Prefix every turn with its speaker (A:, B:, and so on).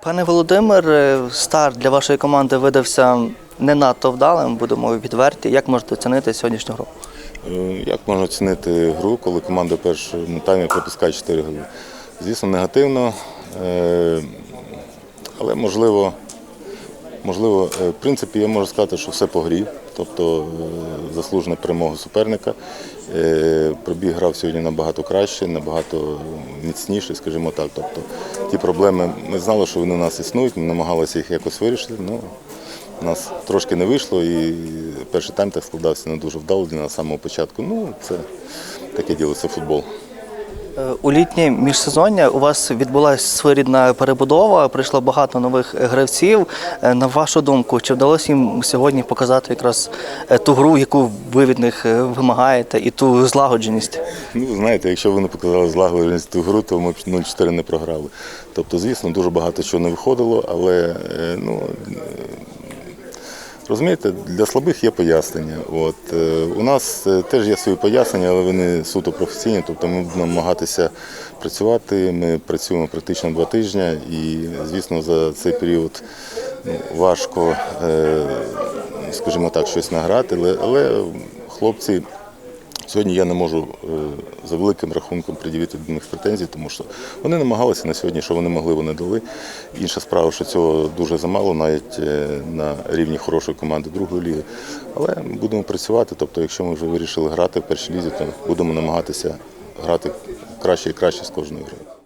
A: Пане Володимир, е, старт для вашої команди видався не надто вдалим, будемо відверті. Як можете оцінити сьогоднішню гру?
B: Е, Як можна оцінити гру, коли команда в першому таймі пропускає 4 голи? Звісно, негативно, е, але можливо, можливо, е, в принципі, я можу сказати, що все по грі, тобто е, заслужена перемога суперника. Е, Пробіг грав сьогодні набагато краще, набагато міцніше, скажімо так. Тобто ті проблеми, ми знали, що вони у нас існують, ми намагалися їх якось вирішити. Ну, у нас трошки не вийшло, і перший тайм так складався не дуже вдало для нас самого початку. Ну, це таке діло, це футбол.
A: Е, У літнє міжсезоння у вас відбулася своєрідна перебудова, прийшло багато нових гравців. Е, На вашу думку, чи вдалося їм сьогодні показати якраз е, ту гру, яку ви від них е, вимагаєте, і ту злагодженість?
B: Ну, знаєте, якщо ви не показали злагодженість ту гру, то ми б 0-4 не програли. Тобто, звісно, дуже багато чого не виходило, але е, ну. Розумієте, для слабих є пояснення. От е, у нас е, теж є свої пояснення, але вони суто професійні. Тобто ми будемо намагатися працювати. Ми працюємо практично два тижні, і звісно, за цей період ну, важко, е, скажімо так, щось награти. Але хлопці Сьогодні я не можу е, за великим рахунком пред'явити до них претензій, тому що вони намагалися на сьогодні, що вони могли, вони дали. Інша справа, що цього дуже замало, навіть е, на рівні хорошої команди другої ліги. Але будемо працювати. Тобто, якщо ми вже вирішили грати в першій лізі, то будемо намагатися грати краще і краще з кожною грою.